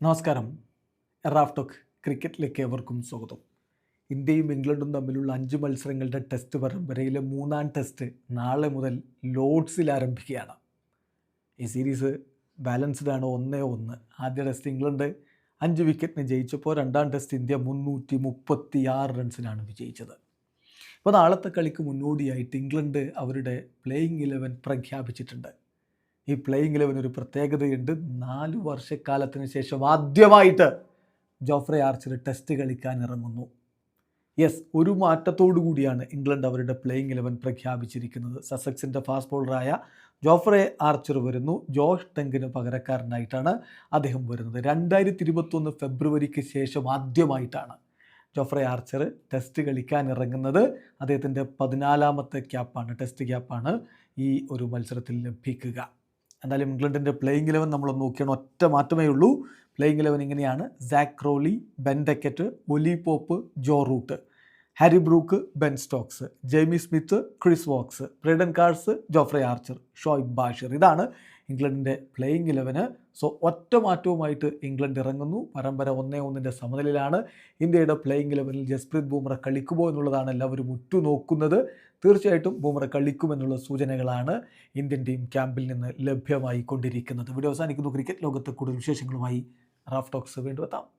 നമസ്കാരം. റാഫ്ടോക്ക് ക്രിക്കറ്റിലേക്ക് ഏവർക്കും സ്വാഗതം. ഇന്ത്യയും ഇംഗ്ലണ്ടും തമ്മിലുള്ള അഞ്ച് മത്സരങ്ങളുടെ ടെസ്റ്റ് പരമ്പരയിലെ മൂന്നാം ടെസ്റ്റ് നാളെ മുതൽ ലോഡ്സിൽ ആരംഭിക്കുകയാണ്. ഈ സീരീസ് ബാലൻസ്ഡ് ആണ് ഒന്നേ ഒന്ന്. ആദ്യ ടെസ്റ്റ് ഇംഗ്ലണ്ട് അഞ്ച് വിക്കറ്റിന് ജയിച്ചപ്പോൾ രണ്ടാം ടെസ്റ്റ് ഇന്ത്യ മുന്നൂറ്റി മുപ്പത്തി ആറ് റൺസിനാണ് വിജയിച്ചത്. ഇപ്പോൾ നാളത്തെ കളിക്ക് മുന്നോടിയായിട്ട് ഇംഗ്ലണ്ട് അവരുടെ പ്ലേയിങ് ഇലവൻ പ്രഖ്യാപിച്ചിട്ടുണ്ട്. ഈ പ്ലേയിങ് ഇലവൻ ഒരു പ്രത്യേകതയുണ്ട്. നാല് വർഷക്കാലത്തിന് ശേഷം ആദ്യമായിട്ട് ജോഫ്രെ ആർച്ചർ ടെസ്റ്റ് കളിക്കാൻ ഇറങ്ങുന്നു. യെസ് ഒരു മാറ്റത്തോടു കൂടിയാണ് ഇംഗ്ലണ്ട് അവരുടെ പ്ലേയിങ് ഇലവൻ പ്രഖ്യാപിച്ചിരിക്കുന്നത്. സസക്സിന്റെ ഫാസ്റ്റ് ബോളറായ ജോഫ്രെ ആർച്ചർ വരുന്നു. ജോഷ് ടെങ്കിന് പകരക്കാരനായിട്ടാണ് അദ്ദേഹം വരുന്നത്. രണ്ടായിരത്തി ഇരുപത്തൊന്ന് ഫെബ്രുവരിക്ക് ശേഷം ആദ്യമായിട്ടാണ് ജോഫ്രെ ആർച്ചർ ടെസ്റ്റ് കളിക്കാൻ ഇറങ്ങുന്നത്. അദ്ദേഹത്തിന്റെ പതിനാലാമത്തെ ക്യാപ്പാണ് ടെസ്റ്റ് ക്യാപ്പാണ് ഈ ഒരു മത്സരത്തിൽ ലഭിക്കുക. എന്തായാലും ഇംഗ്ലണ്ടിന്റെ പ്ലേയിങ് ഇലവൻ നമ്മൾ നോക്കിയാണ് ഒറ്റ മാറ്റമേ ഉള്ളൂ. പ്ലേയിങ് ഇലവൻ ഇങ്ങനെയാണ്. Zak Crawley Ben Duckett Ollie Pope Joe Root Harry Brook Ben Stokes Jamie Smith Chris Woakes Brydon Carse Jofra Archer Shoaib Bashir ഇതാണ് ഇംഗ്ലണ്ടിന്റെ പ്ലേയിങ് ഇലവന് സോ ഒറ്റ മാറ്റവുമായിട്ട് ഇംഗ്ലണ്ട് ഇറങ്ങുന്നു. പരമ്പര ഒന്നേ ഒന്നിന്റെ സമനിലയിലാണ് ഇന്ത്യയുടെ പ്ലേയിങ് ഇലവനിൽ ജസ്പ്രീത് ബൂമ്ര കളിക്കുമോ എന്നുള്ളതാണ് എല്ലാവരും ഉറ്റുനോക്കുന്നത്. തീർച്ചയായിട്ടും ബൂമ്ര കളിക്കുമെന്നുള്ള സൂചനകളാണ് ഇന്ത്യൻ ടീം ക്യാമ്പിൽ നിന്ന് ലഭ്യമായി കൊണ്ടിരിക്കുന്നത് വീഡിയോ അവസാനിക്കുന്നു. ക്രിക്കറ്റ് ലോകത്ത് കൂടുതൽ വിശേഷങ്ങളുമായി റാഫ് ടോക്സ് വീണ്ടും എത്താം.